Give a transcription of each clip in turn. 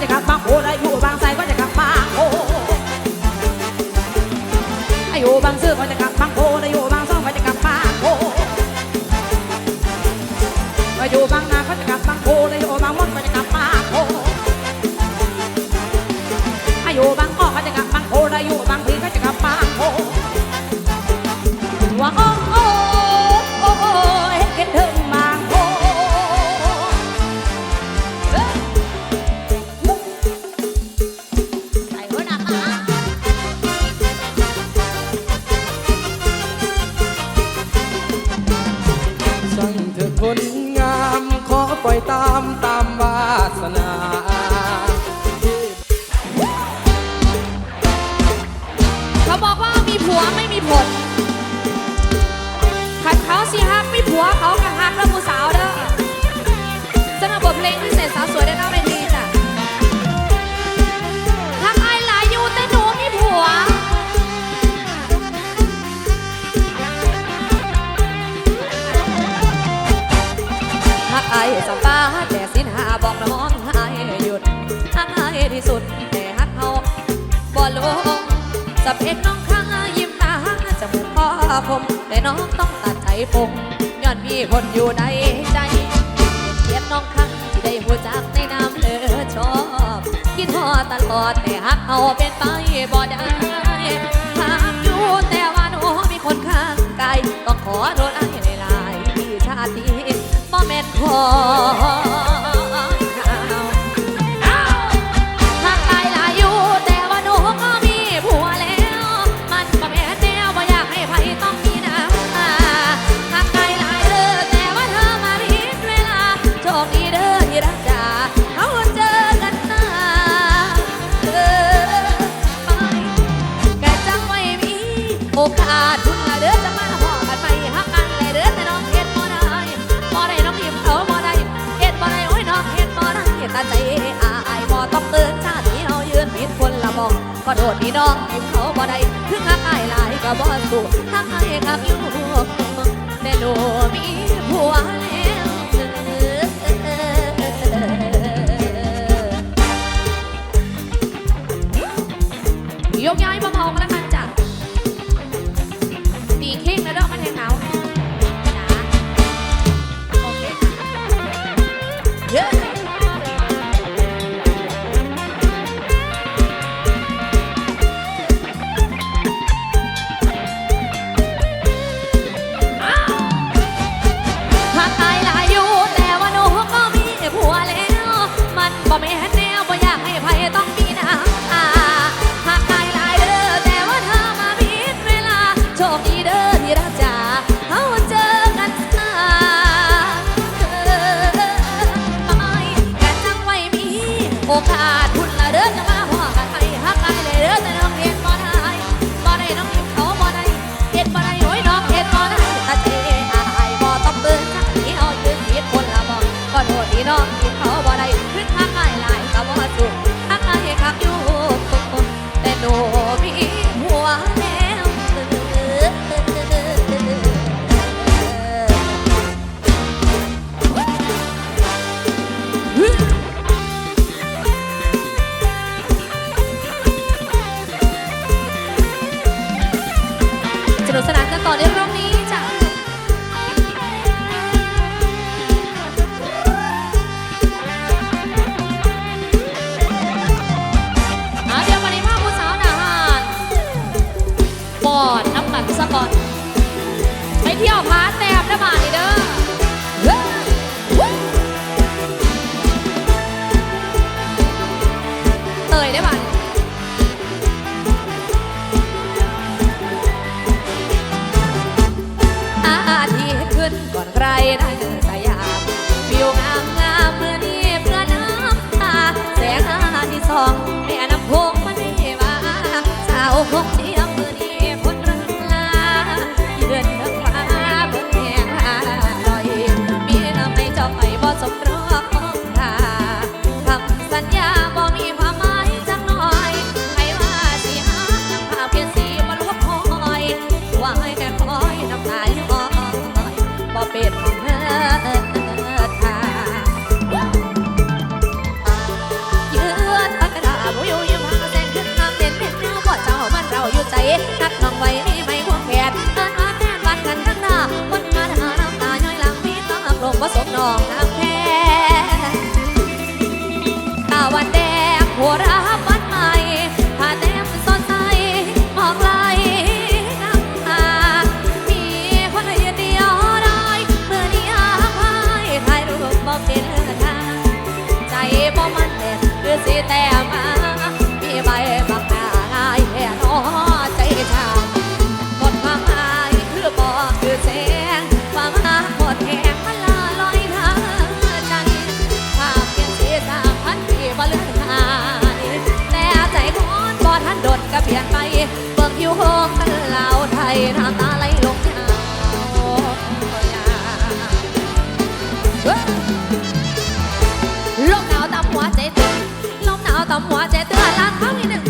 จะกลับบางโพและอยู่บางไทรก็จะกลับบางโพอ้อยู่บางซื่อก็จะกลับบางโพและอยู่บางซ่องก็จะกลับบางโพอายู่บางนาก็จะกลับบางโพและอยู่บางมดก็จะกลับบางโพอ้อยู่บางอ้อก็จะกลับบางโพและอยู่บางพีก็จะกลับบางโพหัวอ้ ตลอดแต่หักเอาเป็นไปบ่ได้หากอยู่แต่ว่าหนูมีคนข้างกายต้องขอโทษอ้ายหลายที่ชาติเบ่แม็นขอ อโดดพี่น้องที่เขาบ่ได้ถึงหักอายหลายก็บ่สู้ทักอายกับอยู่แม่หนูมีผัวแล้วยกย้ายมาบอกนะ สิแต่มามีใบบักหน้าลายแค่นอใจชาหมดความหมายคือบ่คือแสงความหาหมดแหงมันลาลอยทางใจภาพเปลี่ยนสีสามพันปีบ่เลือนหายแต่ใจคนบ่ทันโดนก็เปลี่ยนไปเบิ่งอยู่โฮกันลาวไทยน้ำตาาวตำหัวใจเตือนลังเขาอีหนึ่งมาห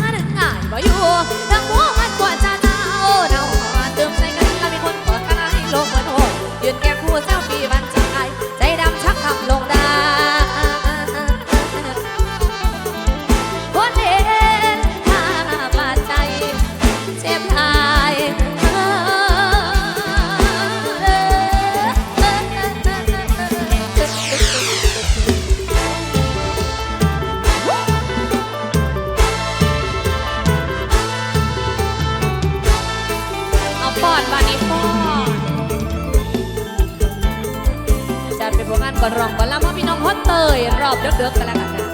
นึ่ง จัดเป็นผลงานก่อนร้องก่อนลำให้พี่น้องฮอตเตยรอบเดือกๆกันแล้วกันนะ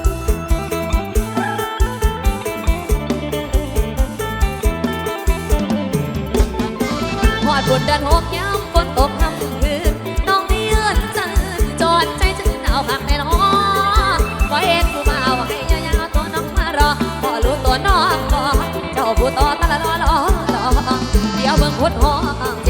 หอดบนดินหกย้ำฝนตกทำคืนน้องไม่ยืนจันจอดใจจืดเอาผักแน่นอนว่าเอ็นผู้บ่าวให้ยาวๆตัวน้องมารอพอรู้ตัวน้องก่อนเจ้าผู้ต่อตะละล้อล้อล้อเดี๋ยวเบิ่งพุดห้อง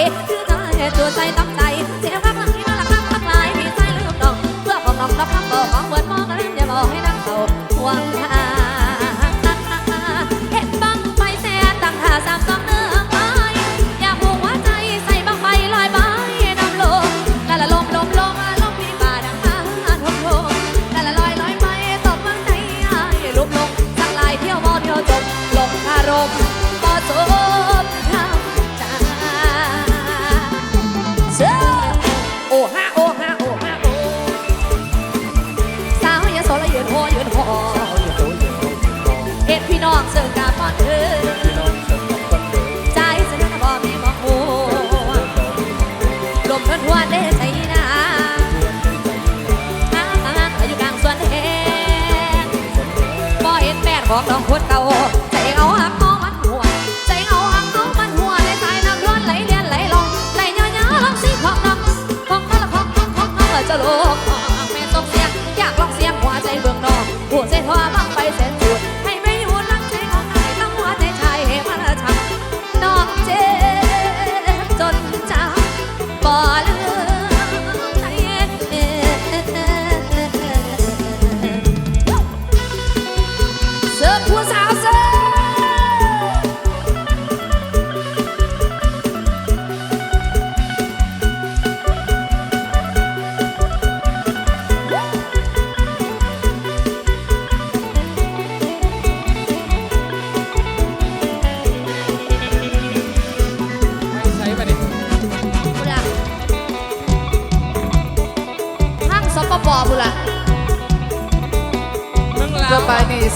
อยากสั่งใจคือเธอเหตุตัวใจตั้งใจเสียงรักหลังที่น่ารักรักลักลายมีใจลืมน้องเพื่อของน้องรับคำบอกของเว น้องเสิร์กาป้อนเธอใจฉันบ่มีมองมัวลมทวนทวนได้ใจนาหางหางอยู่กลางสวนแหงบ่เห็นแม่บอกน้องคน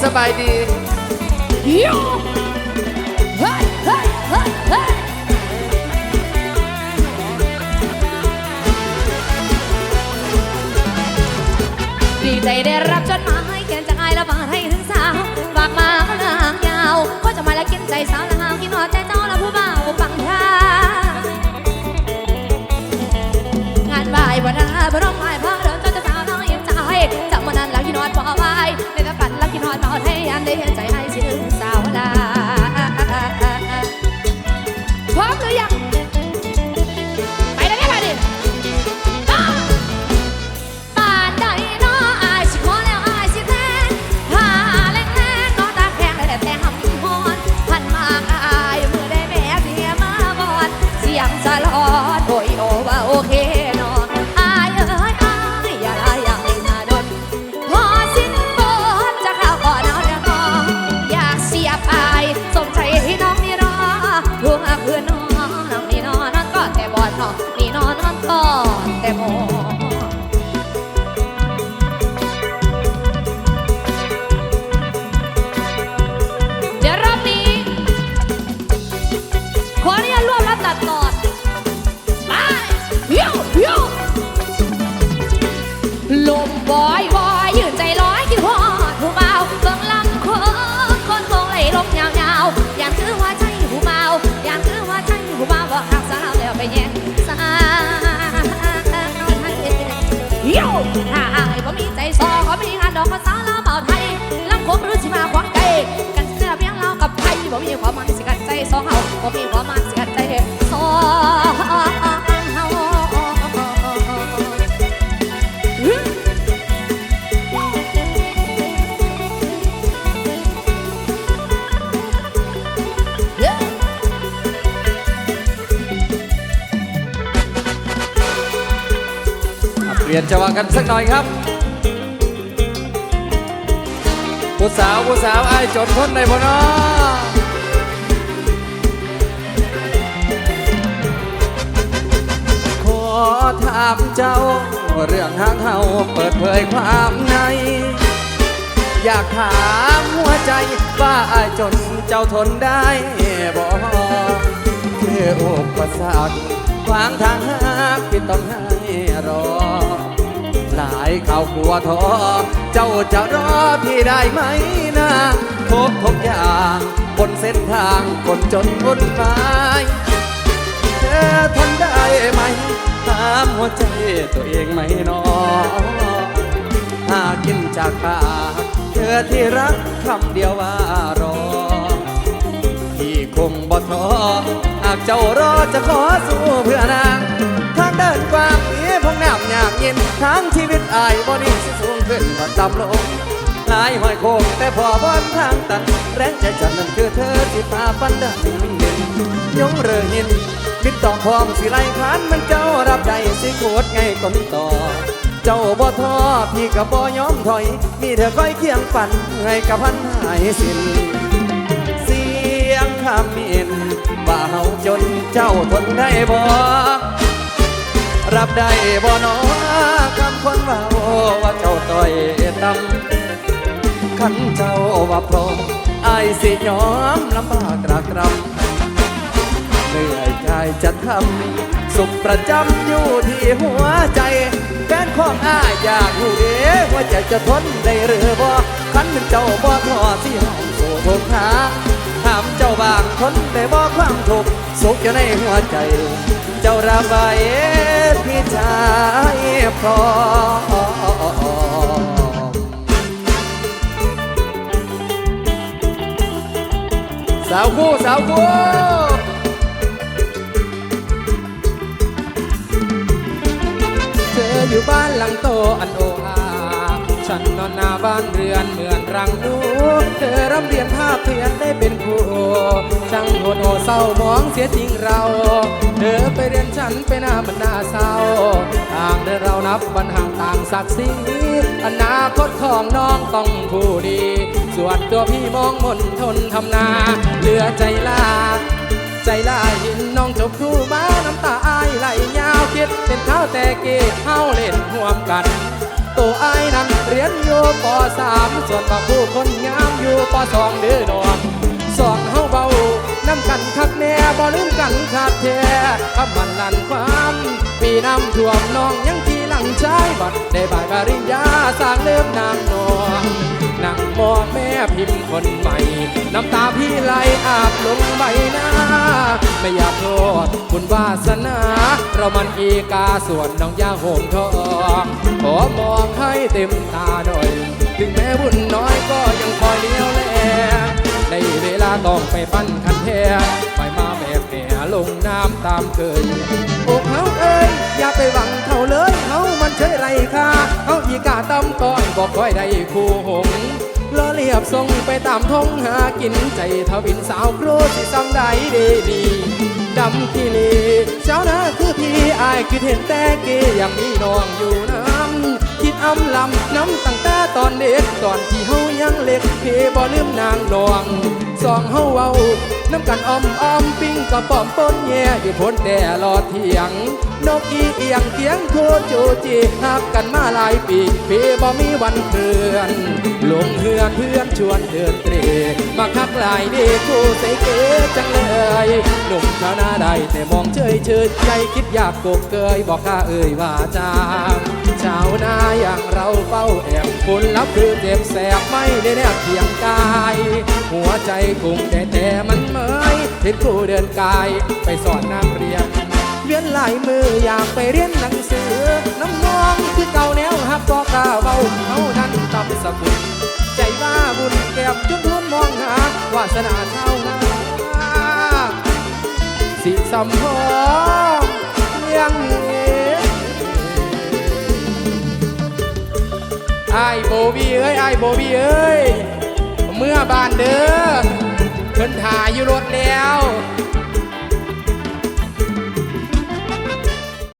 สบายดีโยเฮ้ยเฮ้ยเฮ้ยเฮ้ยดีใจได้รับจดหมายเขียนจากอายและฝากให้ถึงสาวฝากมาเรื่องยาวกินใจสาวละหาวกินหอดใจเจ้าละผู้บ่าว นอนบ่ใลี่ยนจังหวะกันสักหน่อยครับผู้สาวผู้สาวไอ้จนทนในบ่เนาะขอถามเจ้า เรื่องทางเฮาเปิดเผยความใน อยากถามหัวใจว่าไอ้ายจนเจ้าทนได้บ่คืออุปสรรคขวางทางหากที่ต้องห้รอ หลายข่าวกลัวท้อเจ้าจะรอพี่ได้ไหมนะทุกทุกอย่างบนเส้นทางคนจนวุ่นวายเธอทนได้ไหมถามหัวใจตัวเองไหมนอหากินจากปากเธอที่รักคำเดียวว่ารอพี่คงบ่ท้อหากเจ้ารอจะขอสู้เพื่อนางทางเดินกว้าง ยากเย็นทางชีวิตอายบ่นี้สิสูงขึ้นก็ต่ำลงหลายห้อยโค้งแต่พอบอนทางตัน แรงใจฉันนั้นคือเธอที่ตาฟันได้เห็นยงเรอหินมิดต่อพร้อมสิไลคานมันเจ้ารับได้สิโคตรไงก้นต่อ เจ้าบ่ท้อพี่ก็บ่ยอมถอย มีเธอคอยเคียงปั่นให้กับพันหายสิ้นเสียงคำมินว่าเฮาจนเจ้าทนได้บ่ รับได้บ่หนอคำคนเว่าว่าเจ้าต่อยต่ำขันเจ้าว่าพร้อมอสิยอมลำบากตรากตรำเหนื่อยกายจะทำสุขประจำอยู่ที่หัวใจแฟนของอายอยากรู้เด้ว่าใจจะทนได้หรือบ่ขันเป็นเจ้าบ่ทอที่ห้องสู่ทุกหาถามเจ้าบางทนได้บ่ความทุกข์สุขอยู่ในหัวใจ เจ้าระบายพี่ชายพร้อมสาวคู่สาวคู่เธออยู่บ้านหลังโตอันโอันนอนหน้าบ้านเรือนเหมือนรังนูเธอร่ำเรียนภาพเพียนได้เป็นครูช่างโหดโอเศร้ามองเสียจริงเรา เธอไปเรียนฉันไปหน้ามันน่าเศร้าต่างเดินเรานับวันห่างต่างศักดิ์ศรีอนาคตของน้องต้องผู้ดี ส่วนตัวพี่มองมนทนทำนาเหลือใจลาใจลายห็นน้องจบครูมาน้ำตาอายไหลยาวคิดเป็นเท้าแต่เกเฮาเล่นห่วมกัน ยนอยู่ปสามส่วนบางผู้คนงามอยู่ปสองเดือนอนสองเฮาเบาน้ำกันคักแน่บ่ลืมกันขาดแท้คำมันลันความปีน้ำท่วมน้องยังทีหลังชายบัดได้บายปริญญาสร้างเลิมนางนวลนั่งมองแม่พิมพ์คนใหม่ น้ำตาพี่ไหลอาบลงใบหน้า ไม่อยากโทษคุณวาสนา เรามันอีกาส่วนน้องยาโหมทองขอมองให้เต็มตา ต้องไปปั้นคันแท้ไปมาแบบแหนลงน้ำตามเคยอกเฮาเอ้ยอย่าไปหวังเขาเลยเฮามันเฉยไรค่าเฮาอีกาตำต้อยบอกค่อยได้คู่หงเลอเรียบส่งไปตามทงหากินใจทวินสาวครูที่ซ้ำใดดีดีดำขี้ลีเจ้านาคือพี่อายคือเห็นแต่เกยังมีน้องอยู่น้ำคิด อำลำน้ำตั้งแต่ตอนเด็กตอนที่เฮายังเล็กเพบ่ลืมนางนวงสองเฮาเว้าน้ำกันอ้อมอ้อมปิ้งกับป้อมป้นแย่อยู่พ้นแด่รอเถียง นกอีเอียงเทียงโทโจจีหักกันมาหลายปีเพบ่มีวันเคลื่อนลงเฮือนเพื่อนชวนเดินเตรมาคักหลายเด็กกูใส่เกจังเลยหนุ่มชาวนาได้แต่มองเฉยเฉยใจคิดอยากกบเกยบอกข้าเอ่ยว่าจาง ชาวนาอย่างเราเฝ้าแอบผลลัพธ์คือเจ็บแสบไม่ได้แนบเพียงกาย หัวใจคงได้แต่มันเมยเห็นครูเดินกายไปสอนนักเรียนเวียนหลายมืออยากไปเรียนหนังสือ น้ำนองคือเก่าแนวฮักก็กล้าเบาเขานั้นตำสกุลใจว่าบุญแก็บจนทุนมองหาวาสนาชาวนาสิสัมพองเลี้ยง ไอ้โบบี้เอ้ยไอ้โบบี้เอ้ย เมื่อบานเด้อเพิ่นถ่ายอยู่รถแล้ว